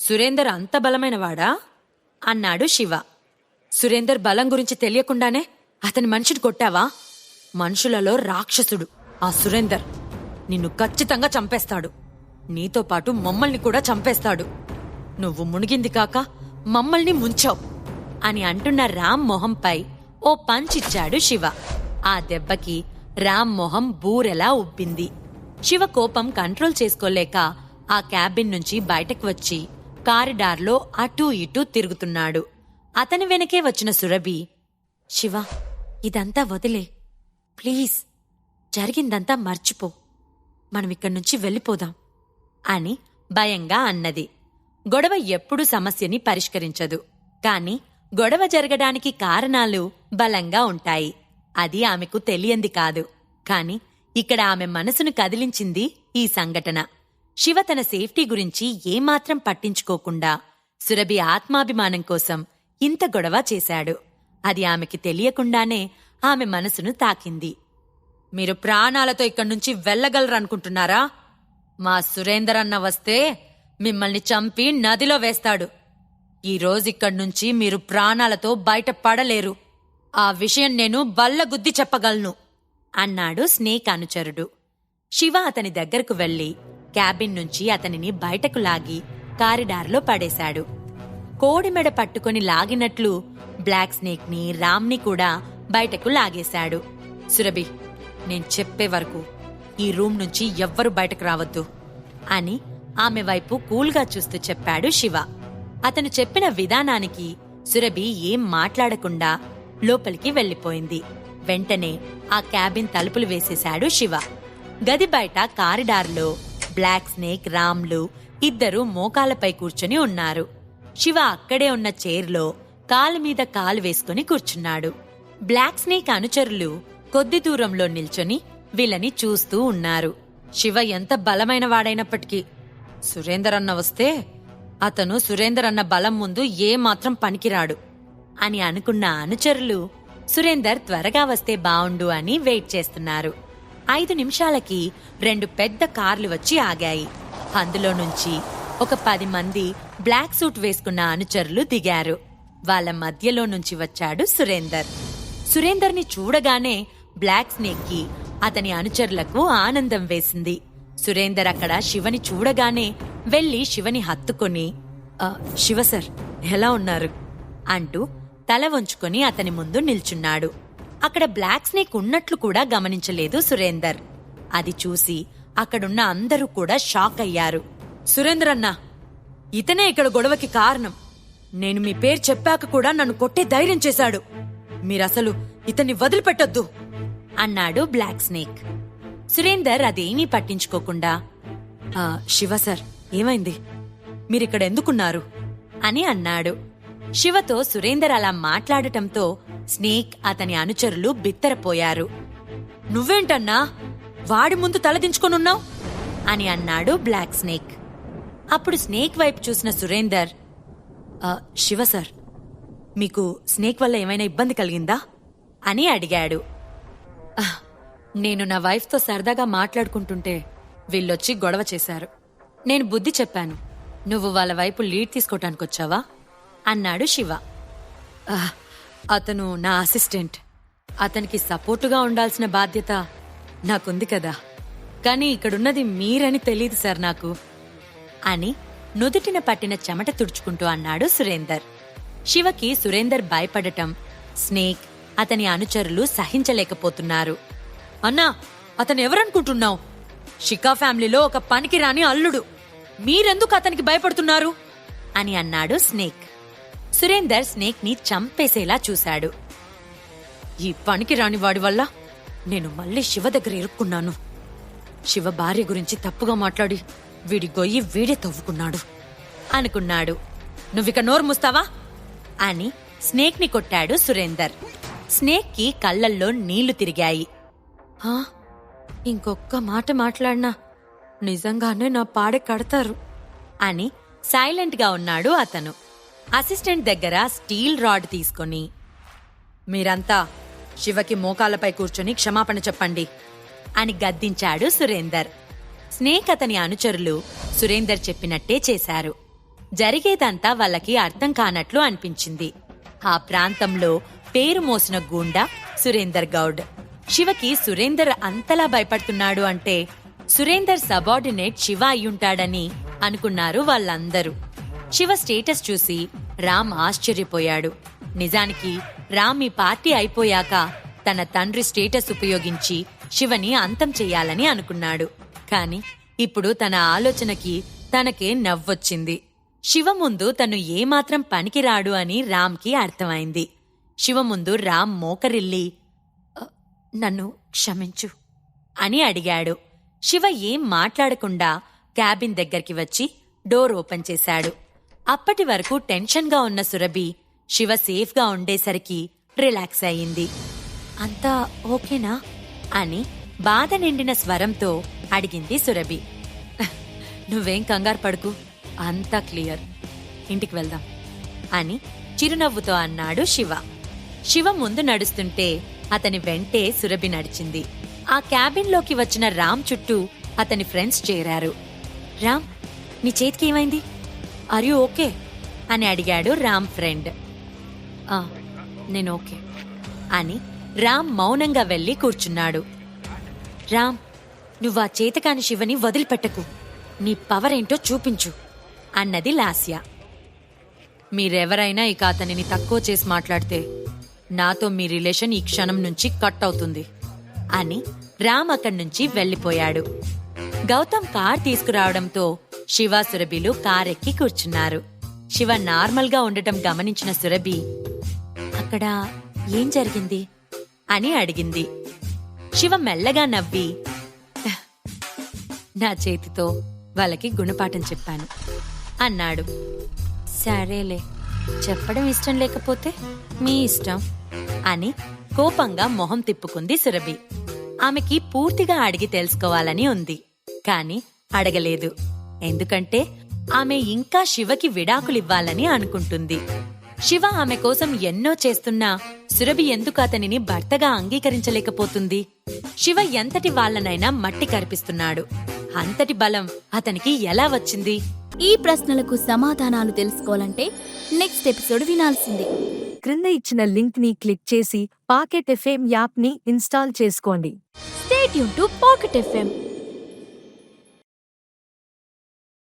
సురేందర్ అంత బలమైనవాడా? అన్నాడు శివ. సురేందర్ బలం గురించి తెలియకుండానే అతని మనిషిని కొట్టావా? మనుషులలో రాక్షసుడు ఆ సురేందర్. నిన్ను ఖచ్చితంగా చంపేస్తాడు. నీతో పాటు మమ్మల్ని కూడా చంపేస్తాడు. నువ్వు మునిగింది కాక మమ్మల్ని ముంచావు అని అంటున్న రామ్ మొహంపై ఓ పంచిచ్చాడు శివ. ఆ దెబ్బకి రామ్ మొహం బూరెలా ఉబ్బింది. శివ కోపం కంట్రోల్ చేసుకోలేక ఆ క్యాబిన్ నుంచి బయటకు వచ్చి కారిడార్లో అటూ ఇటూ తిరుగుతున్నాడు. అతని వెనకే వచ్చిన సురభి శివ ఇదంతా వదిలే. ప్లీజ్ జరిగిందంతా మర్చిపో. మనం ఇక్కడి నుంచి వెళ్ళిపోదాం. అని భయంగా అన్నది. గొడవ ఎప్పుడూ సమస్యని పరిష్కరించదు. కాని గొడవ జరగడానికి కారణాలు బలంగా ఉంటాయి. అది ఆమెకు తెలియంది కాదు. కాని ఇక్కడ ఆమె మనసును కదిలించింది ఈ సంఘటన. శివ తన సేఫ్టీ గురించి ఏమాత్రం పట్టించుకోకుండా సురభి ఆత్మాభిమానం కోసం ఇంత గొడవ చేశాడు. అది ఆమెకి తెలియకుండానే ఆమె మనసును తాకింది. మీరు ప్రాణాలతో ఇక్కడి నుంచి వెళ్ళగలరనుకుంటున్నారా? మా సురేందర్ అన్న వస్తే మిమ్మల్ని చంపి నదిలో వేస్తాడు. ఈ రోజు ఇక్కడి నుంచి మీరు ప్రాణాలతో బయట పడలేరు ఆ విషయం నేను బల్లగుద్ది చెప్పగలను అన్నాడు స్నేక్ అనుచరుడు శివ అతని దగ్గరకు వెళ్ళి క్యాబిన్ నుంచి అతనిని బయటకు లాగి కారిడార్లో పడేశాడు. కోడిమెడ పట్టుకొని లాగినట్లు బ్లాక్ స్నేక్ని రామ్ని కూడా బయటకు లాగేశాడు. సురభి నేను చెప్పే వరకు ఈ రూమ్ నుంచి ఎవ్వరు బయటకు రావద్దు అని ఆమె వైపు కూల్గా చూస్తూ చెప్పాడు శివ. అతను చెప్పిన విధానానికి సురభి ఏం మాట్లాడకుండా లోపలికి వెళ్ళిపోయింది వెంటనే ఆ క్యాబిన్ తలుపులు వేసేశాడు శివ. గది బయట కారిడార్లో బ్లాక్ స్నేక్ రామ్లు ఇద్దరు మోకాలపై కూర్చుని ఉన్నారు. శివ అక్కడే ఉన్న చైర్లో కాలు మీద కాలు వేసుకుని కూర్చున్నాడు. బ్లాక్ స్నేక్ అనుచరులు కొద్ది దూరంలో నిల్చొని వీళ్ళని చూస్తూ ఉన్నారు. శివ ఎంత బలమైన వాడైనప్పటికీ. సురేందర్ అన్న వస్తే అతను సురేందర్ అన్న బలం ముందు ఏమాత్రం పనికిరాడు అని అనుకున్న అనుచరులు సురేందర్ త్వరగా వస్తే బావుండు అని వెయిట్ చేస్తున్నారు. ఐదు నిమిషాలకి రెండు పెద్ద కార్లు వచ్చి ఆగాయి. అందులో నుంచి ఒక పది మంది బ్లాక్ సూట్ వేసుకున్న అనుచరులు దిగారు. వాళ్ళ మధ్యలో నుంచి వచ్చాడు సురేందర్. సురేందర్ని చూడగానే బ్లాక్ స్నేక్కి అతని అనుచరులకు ఆనందం వేసింది. సురేందర్ అక్కడ శివని చూడగానే వెళ్ళి శివని హత్తుకొని శివ సార్ ఎలా ఉన్నారు? అంటూ తల వంచుకొని అతని ముందు నిల్చున్నాడు. అక్కడ బ్లాక్ స్నేక్ ఉన్నట్లు కూడా గమనించలేదు సురేందర్. అది చూసి అక్కడున్న అందరూ కూడా షాక్ అయ్యారు. సురేందర్ అన్నా ఇతనే ఇక్కడ గొడవకి కారణం. నేను మీ పేరు చెప్పాక కూడా నన్ను కొట్టే ధైర్యం చేశాడు. మీరసలు ఇతన్ని వదిలిపెట్టొద్దు అన్నాడు బ్లాక్ స్నేక్. సురేందర్ అదేమీ పట్టించుకోకుండా శివ సార్ ఏమైంది? మీరిక్కడ ఎందుకున్నారు? అని అన్నాడు. శివతో సురేందర్ అలా మాట్లాడటంతో స్నేక్ అతని అనుచరులు బిత్తరపోయారు. నువ్వేంటన్నా? వాడి ముందు తలదించుకొనున్నావు అని అన్నాడు బ్లాక్ స్నేక్. అప్పుడు స్నేక్ వైపు చూసిన సురేందర్ "ఆ, శివ సార్ మీకు స్నేక్ వల్ల ఏమైనా ఇబ్బంది కలిగిందా? అని అడిగాడు. "ఆహ్, నేను నా వైఫ్తో సరదాగా మాట్లాడుకుంటుంటే వీళ్ళొచ్చి గొడవ చేశారు. నేను బుద్ధి చెప్పాను నువ్వు వాళ్ళ వైపు లీడ్ తీసుకోవటానికి వచ్చావా అన్నాడు శివ. అతను నా అసిస్టెంట్. అతనికి సపోర్టుగా ఉండాల్సిన బాధ్యత నాకుంది కదా. కానీ ఇక్కడున్నది మీరని తెలియదు సార్ నాకు. అని నుదుటిన పట్టిన చెమట తుడుచుకుంటూ అన్నాడు సురేందర్. శివకి సురేందర్ భయపడటం స్నేక్ అతని అనుచరులు సహించలేకపోతున్నారు. అన్నా అతను ఎవరనుకుంటున్నావు? షికా ఫ్యామిలీలో ఒక పనికిరాని అల్లుడు. మీరెందుకు అతనికి భయపడుతున్నారు? అని అన్నాడు స్నేక్. సురేందర్ స్నేక్ని చంపేసేలా చూశాడు. ఈ పనికి రానివాడి వల్ల నేను మళ్ళీ శివ దగ్గర ఇరుక్కున్నాను. శివ భార్య గురించి తప్పుగా మాట్లాడి వీడి గొయ్యి వీడే తవ్వుకున్నాడు. అనుకున్నాడు. నువ్విక నోరు మూస్తావా? అని స్నేక్ని కొట్టాడు సురేందర్. స్నేక్కి కళ్ళల్లో నీళ్ళు తిరిగాయి. "హా? ఇంకొక్క మాట మాట్లాడినా నిజంగానే నా పాడె కడతారు అని సైలెంట్గా ఉన్నాడు అతను. అసిస్టెంట్ దగ్గర స్టీల్ రాడ్ తీసుకొని మీరంతా శివకి మోకాలపై కూర్చొని క్షమాపణ చెప్పండి అని గద్దించాడు సురేందర్. స్నేక్ అతని అనుచరులు సురేందర్ చెప్పినట్టే చేశారు. జరిగేదంతా వాళ్ళకి అర్థం కానట్లు అనిపించింది. ఆ ప్రాంతంలో పేరు మోసిన గూండా సురేందర్ గౌడ్. శివకి సురేందర్ అంతలా భయపడుతున్నాడు అంటే సురేందర్ సబార్డినేట్ శివ అయ్యుంటాడని అనుకున్నారు వాళ్ళందరూ. శివ స్టేటస్ చూసి రామ్ ఆశ్చర్యపోయాడు. నిజానికి రామ్ ఈ పార్టీ అయిపోయాక తన తండ్రి స్టేటస్ ఉపయోగించి శివని అంతం చేయాలని అనుకున్నాడు. కాని ఇప్పుడు తన ఆలోచనకి తనకే నవ్వొచ్చింది. శివ ముందు తను ఏమాత్రం పనికిరాడు అని రామ్కి అర్థమైంది. శివ ముందు రామ్ మోకరిల్లి నన్ను క్షమించు అని అడిగాడు. శివ ఏం మాట్లాడకుండా క్యాబిన్ దగ్గరికి వచ్చి డోర్ ఓపెన్ చేశాడు. అప్పటి వరకు టెన్షన్గా ఉన్న సురభి శివ సేఫ్గా ఉండేసరికి రిలాక్స్ అయింది అంతా ఓకేనా? అని బాధ నిండిన స్వరంతో అడిగింది సురభి. నువ్వేం కంగారు పడుకు అంతా క్లియర్. ఇంటికి వెళ్దాం. అని చిరునవ్వుతో అన్నాడు శివ. శివ ముందు నడుస్తుంటే అతని వెంటే సురభి నడిచింది. ఆ క్యాబిన్లోకి వచ్చిన రామ్ చుట్టూ అతని ఫ్రెండ్స్ చేరారు. రామ్ నీ చేతికి ఏమైంది? ఆర్ యు ఓకే అని అడిగాడు రామ్ ఫ్రెండ్. "ఆ, నేను ఓకే. అని రామ్ మౌనంగా వెళ్ళి కూర్చున్నాడు. రామ్ నువ్వు ఆ చేతకాని శివని వదిలిపెట్టకు. నీ పవర్ ఏంటో చూపించు అన్నది లాస్య. మీరెవరైనా ఇక అతనిని తక్కువ చేసి మాట్లాడితే నాతో మీ రిలేషన్ ఈ క్షణం నుంచి కట్ అవుతుంది అని రామ్ అక్కడి నుంచి వెళ్ళిపోయాడు. గౌతమ్ కార్ తీసుకురావడంతో శివ సురభిలు కారెక్కి కూర్చున్నారు. శివ నార్మల్గా ఉండటం గమనించిన సురభి అక్కడ ఏం జరిగింది? అని అడిగింది. శివ మెల్లగా నవ్వి నా చేతితో వాళ్ళకి గుణపాఠం చెప్పాను అన్నాడు. సరేలే చెప్పడం ఇష్టం లేకపోతే మీ ఇష్టం అని కోపంగా మొహం తిప్పుకుంది సురభి. ఆమెకి పూర్తిగా అడిగి తెలుసుకోవాలని ఉంది కాని అడగలేదు. ఎందుకంటే ఆమె ఇంకా శివకి విడాకులివ్వాలని అనుకుంటుంది. శివ ఆమె కోసం ఎన్నో చేస్తున్నా సురభి ఎందుకు అతనిని భర్తగా అంగీకరించలేకపోతుంది? శివ ఎంతటి వాళ్ళనైనా మట్టి కరిపిస్తున్నాడు. అంతటి బలం అతనికి ఎలా వచ్చింది? ఈ ప్రశ్నలకు సమాధానాలు తెలుసుకోవాలంటే నెక్స్ట్ ఎపిసోడ్ వినాల్సిందే. క్రింద ఇచ్చిన లింక్ని క్లిక్ చేసి పాకెట్ ఎఫ్ఎం యాప్ని ఇన్స్టాల్ చేసుకోండి. స్టేట్ యూన్ టు పాకెట్ ఎఫ్ఎం